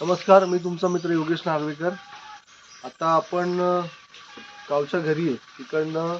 नमस्कार मी तुमचा मित्र योगेश नार्वेकर. आता आपण गावच्या घरी आहे. तिकडनं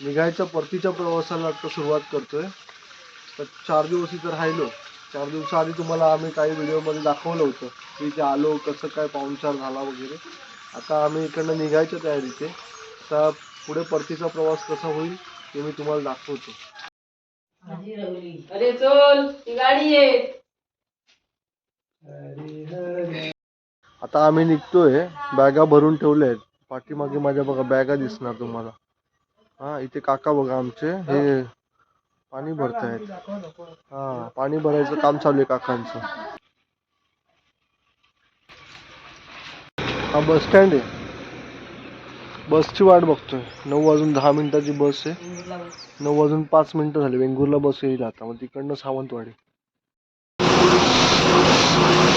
निघायच्या परतीच्या प्रवासाला आता सुरुवात करतोय. तर चार दिवस इथं राहिलो. चार दिवसाआधी तुम्हाला आम्ही काही व्हिडिओमध्ये दाखवलं होतं की इथे आलो कसं काय पाहुणचार झाला वगैरे. आता आम्ही इकडनं निघायच्या तयारीत आहे. आता पुढे परतीचा प्रवास कसा होईल ते मी तुम्हाला दाखवतो. अरे चल ती गाडी आहे आता आम्ही निघतोय. बॅगा भरून ठेवल्या आहेत. पाठीमागे माझ्या बघा बॅगा दिसणार तुम्हाला. हा इथे काका बघा आमचे. हे पाणी भरतायत. हा पाणी भरायचं काम चालू आहे काकांचं. हा बस स्टँड आहे. बसची वाट बघतोय. नऊ वाजून दहा मिनिटाची बस आहे. नऊ वाजून पाच मिनिटं झाली. वेंगुर्ला बस येईल आता. मग तिकडनं सावंतवाडी वेंगुर्ल्याला चाललोय.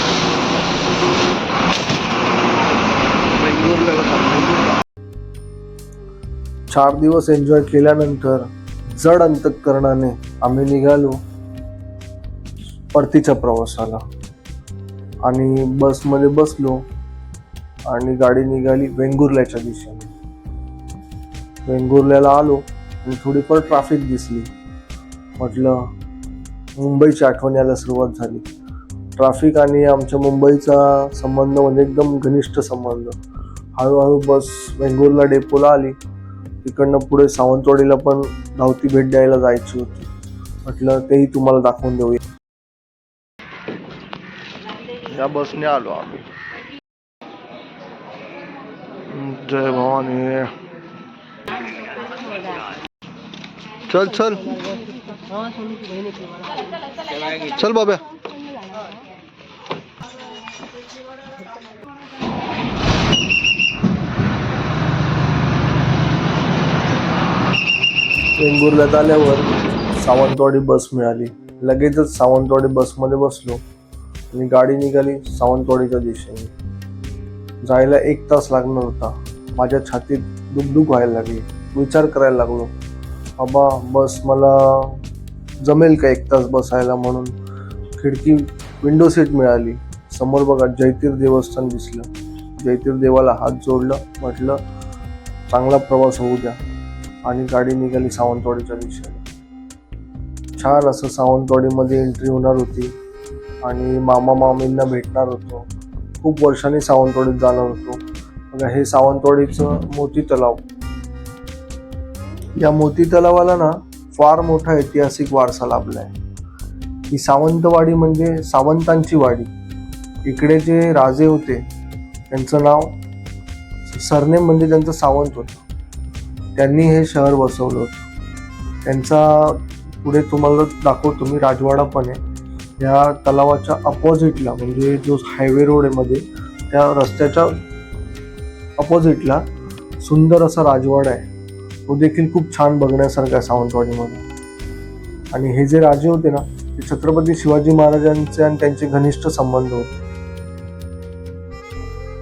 चार दिवस एन्जॉय केल्यानंतर जड अंतकरणाने आम्ही निघालो परतीच्या प्रवासाला. आणि बसमध्ये बसलो आणि गाडी निघाली वेंगुर्ल्याच्या दिशेने. वेंगुर्ल्याला आलो आणि थोडीफार ट्रॅफिक दिसली. म्हटलं मुंबईची आठवण यायला सुरुवात झाली. ट्रॅफिक आणि आमच्या मुंबईचा संबंध म्हणजे एकदम घनिष्ठ संबंध. हळूहळू बस वेंगुर्ला डेपोला आली. तिकडनं पुढे सावंतवाडीला पण धावती भेट द्यायला जायची होती. म्हटलं तेही तुम्हाला दाखवून देऊया. या बसने आलो आम्ही. जय भवानी. चल चल. चल बाब्या. वेंगुर्ल्यात आल्यावर सावंतवाडी बस मिळाली. लगेचच सावंतवाडी बसमध्ये बसलो आणि गाडी निघाली सावंतवाडीच्या दिशेने. जायला एक तास लागणार होता. माझ्या छातीत दुखदुख व्हायला लागली. विचार करायला लागलो बाबा बस मला जमेल का एक तास बसायला म्हणून? खिडकी विंडो सीट मिळाली. समोर बघा जयतीर देवस्थान दिसलं. जयतीर देवाला हात जोडलं म्हटलं चांगला प्रवास होऊ द्या. आणि गाडी निघाली सावंतवाडीच्या दिशेने. छान असं सावंतवाडीमध्ये एंट्री होणार होती आणि मामा मामींना भेटणार होतो. खूप वर्षांनी सावंतवाडीत जाणार होतो. बघा हे सावंतवाडीचं मोती तलाव. या मोती तलावाला ना फार मोठा ऐतिहासिक वारसा लाभला आहे. ही सावंतवाडी म्हणजे सावंतांची वाडी. इकडे जे राजे होते त्यांचं नाव सरनेम म्हणजे त्यांचं सावंत होतं. त्यांनी हे शहर बसवलं होतं. त्यांचा पुढे तुम्हाला दाखवतो मी राजवाडा पण आहे. या तलावाच्या अपोजिटला म्हणजे जो हायवे रोड आहे मध्ये त्या रस्त्याच्या अपोजिटला सुंदर असा राजवाडा आहे. तो देखील खूप छान बघण्यासारखा आहे सावंतवाडीमध्ये. आणि हे जे राजे होते ना ते छत्रपती शिवाजी महाराजांचे आणि त्यांचे घनिष्ठ संबंध होते.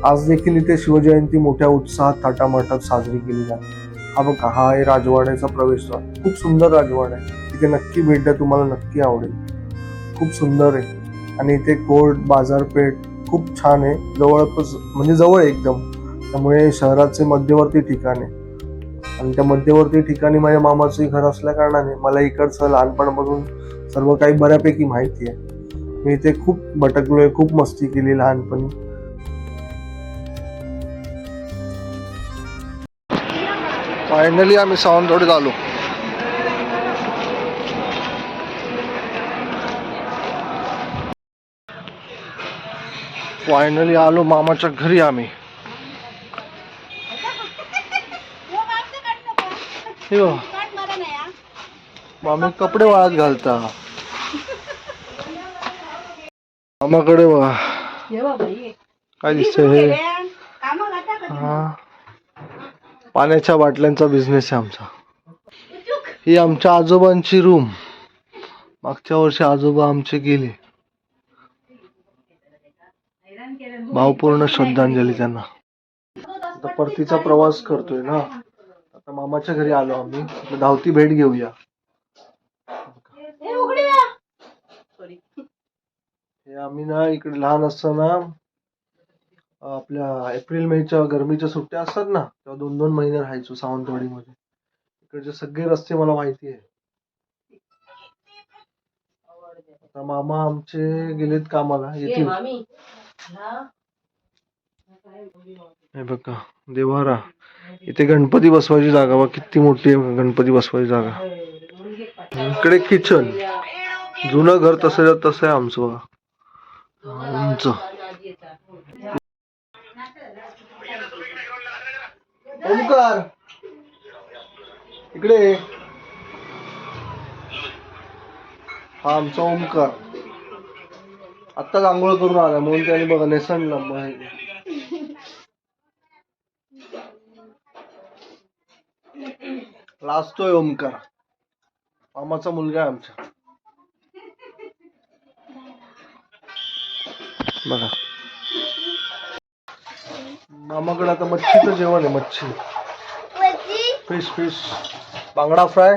आज देखील इथे शिवजयंती मोठ्या उत्साहात थाटामाटात साजरी केली जाते. हा बघा हा आहे राजवाड्याचा प्रवेशद्वार खूप सुंदर राजवाडा आहे. तिथे नक्की भेट द्या तुम्हाला नक्की आवडेल. खूप सुंदर आहे. आणि इथे कोर्ट बाजारपेठ खूप छान आहे. जवळपास म्हणजे जवळ आहे एकदम. त्यामुळे शहराचे मध्यवर्ती ठिकाण आहे. आणि त्या मध्यवर्ती ठिकाणी माझ्या मामाचंही घर असल्या कारणाने मला इकडचं लहानपणापासून सर्व काही बऱ्यापैकी माहिती आहे. मी इथे खूप भटकलो आहे खूप मस्ती केली लहानपणी. फायनली आम्ही सावंतवाडीत आलो. फायनली आलो मामाच्या घरी आम्ही. मामी कपडे वाळत घालता. मामाकडे बघा काय दिसतंय हे? हा. पाण्याच्या बाटल्यांचा बिझनेस आहे आमचा. ही आमच्या आजोबांची रूम मागच्या वर्षी आजोबा आमचे गेले. भावपूर्ण श्रद्धांजली त्यांना. आता परतीचा प्रवास करतोय ना. आता मामाच्या घरी आलो आम्ही. धावती भेट घेऊया. हे आम्ही ना इकडे लहान असताना आपल्या एप्रिल मेच्या गरमीच्या सुट्ट्या असतात ना तेव्हा दोन दोन महिने राहायचो सावंतवाडीमध्ये. इकडचे सगळे रस्ते मला माहिती आहे. आता मामा आमचे गेलेत कामाला येतील. मामी. हा? बघा देवारा इथे गणपती बसवायची जागा बघ किती मोठी आहे गणपती बसवायची जागा. इकडे किचन. जुनं घर तसं तसं आहे आमचं बघा. उंच ओमकार. इकडे हा आमचा ओमकार. आत्ताच आंघोळ करून आला म्हणून त्याने बघा नेसणला बाहेर. लाजतोय ओमकार. मामाचा मुलगा आहे आमचा. बघा. मामाकडे आता मच्छीचं जेवण आहे मच्छी. फिश फिश बांगडा फ्राय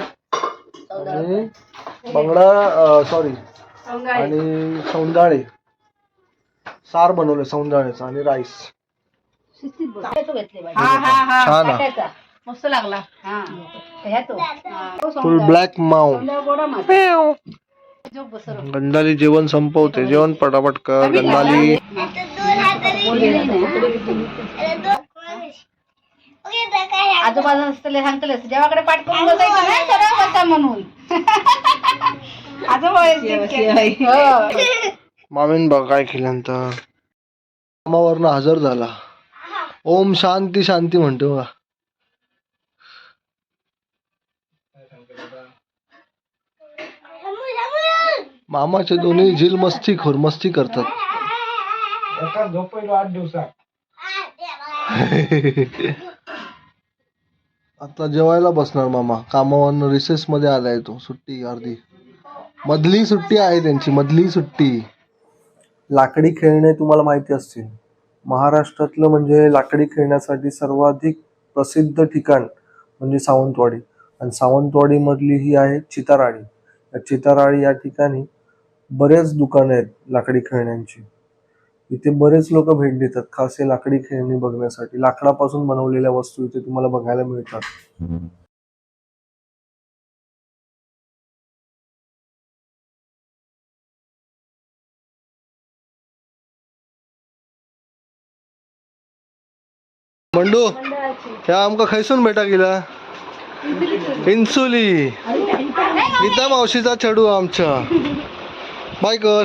आणि बांगडा सॉरी आणि सौंदाळे. सार बनवले सौंदाळ्याचा आणि राईस हा हा हा. छान. मस्त लागला. हा. हा. फुल. ब्लॅक माव समजा गोडा मासा. झोप बसर. गंधाली जेवण संपवते. जेवण पटापट कर गंधाली. आजोबाला असतले सांगतले देवाकडे पाठ करून बसायचं नाही सरळ बसा म्हणून. आजोबा हो. मामीन बघ काय केल्यानंतर. कामावरनं हजर झाला. ओम शांती शांती म्हणतो बघा. मामाचे दोन्ही झील मस्ती खोर मस्ती करतात. आता जेवायला बसणार मामा. कामावरनं रिसेस मध्ये आलाय तो सुट्टी अर्धी. मधली सुट्टी आहे त्यांची मधली सुट्टी. लाकडी खेळणे तुम्हाला माहिती असतील. महाराष्ट्रातलं म्हणजे लाकडी खेळण्यासाठी सर्वाधिक प्रसिद्ध ठिकाण म्हणजे सावंतवाडी. आणि सावंतवाडीमधली ही आहे चिताराळी. या चिताराळी या ठिकाणी बरेच दुकानं आहेत लाकडी खेळण्यांची. इथे बरेच लोक भेट देतात. खास लाकडी खेळणी बघण्यासाठी. लाकडापासून बनवलेल्या वस्तू इथे तुम्हाला बघायला मिळतात. मंडू ह्या आमका खैसून भेटा गेला? इन्सुली. गीता मावशीचा छडू आमच्या. बाय कर.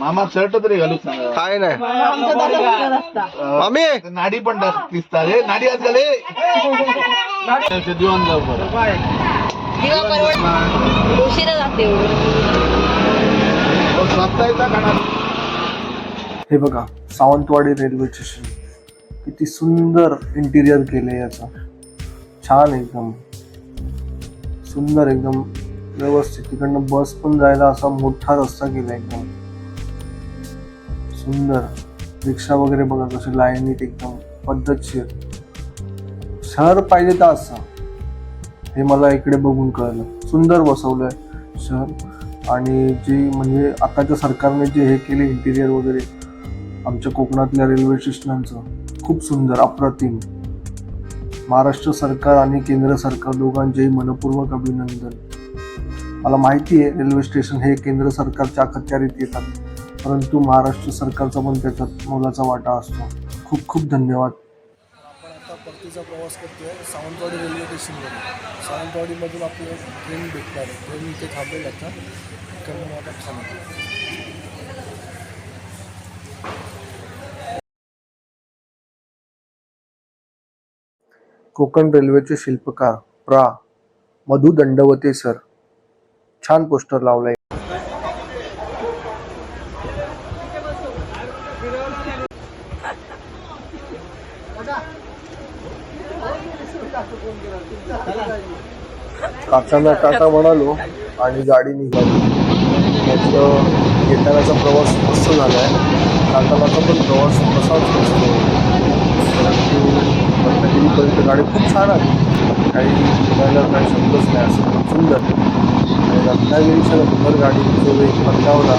मामा शर्ट तरी घालूच सांगा. काय नाही. मामी नाडी पण टाक- दिसतात. हे नाडी आज घाले दिवून जाऊ बरं. दिवा परवड. उशिरा जाते हो, खाणार हे बघा सावंतवाडी रेल्वे स्टेशन किती सुंदर इंटिरियर केले याचं. छान एकदम. सुंदर एकदम. व्यवस्थित. तिकडनं बस पण जायला असा मोठा रस्ता केला एकदम. सुंदर रिक्षा वगैरे बघा कसे लाईनीत एकदम पद्धतशीर. शहर पाहिजे तर असं. हे मला इकडे बघून कळलं. सुंदर बसवलंय शहर आणि जे म्हणजे आताच्या सरकारने जे हे केले इंटिरियर वगैरे आमच्या कोकणातल्या रेल्वे स्टेशनांचं खूप सुंदर अप्रतिम. महाराष्ट्र सरकार आणि केंद्र सरकार दोघांचेही मनपूर्वक अभिनंदन. मला माहिती आहे रेल्वे स्टेशन हे केंद्र सरकारच्या अखत्यारीत येतात. परंतु महाराष्ट्र सरकारचा पण त्याच्यात मोलाचा वाटा असतो. खूप खूप धन्यवाद. आपण आता परतीचा प्रवास करतोय सावंतवाडी रेल्वे स्टेशनवर. सावंतवाडीमधून आपल्याला ट्रेन भेटणार आहे. ट्रेन इथे थांबेल आता. इकडनं आता खाली कोकण रेल्वेचे शिल्पकार प्रा. मधु दंडवते सर. छान पोस्टर लावलाय. काकांना टाटा म्हणालो आणि गाडी निघाली. त्याचं येतानाचा प्रवास मस्त झाला आहे जातानाचा पण प्रवास तसाच असतो होता. परंतु रत्नागिरीपर्यंत गाडी खूप छान आली. काही बोलायला काही शब्दच नाही असं खूप सुंदर. आणि रत्नागिरीच्या नंतर गाडीचा जो एक पत्तावला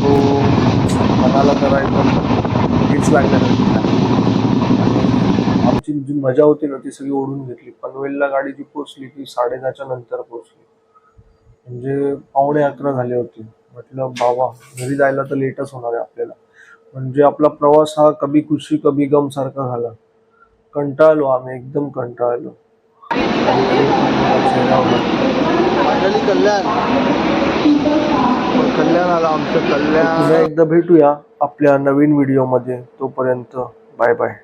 तो मनाला तर एकदम हेच लागल्यानंतर आमची जी मजा होती ना ती सगळी ओढून घेतली. पनवेलला गाडी जी पोचली ती साडेदहाच्या नंतर पोचली म्हणजे पावणे अकरा झाले होते. म्हटलं बाबा घरी जायला तर लेटच होणार आहे आपल्याला. म्हणजे आपला प्रवास हा कभी खुशी कभी गम सारखा झाला. कंटाळलो आम्ही एकदम कंटाळलो. कल्याण. कल्याण आला आमचं कल्याण. एकदा भेटूया आपल्या नवीन व्हिडिओमध्ये तोपर्यंत बाय बाय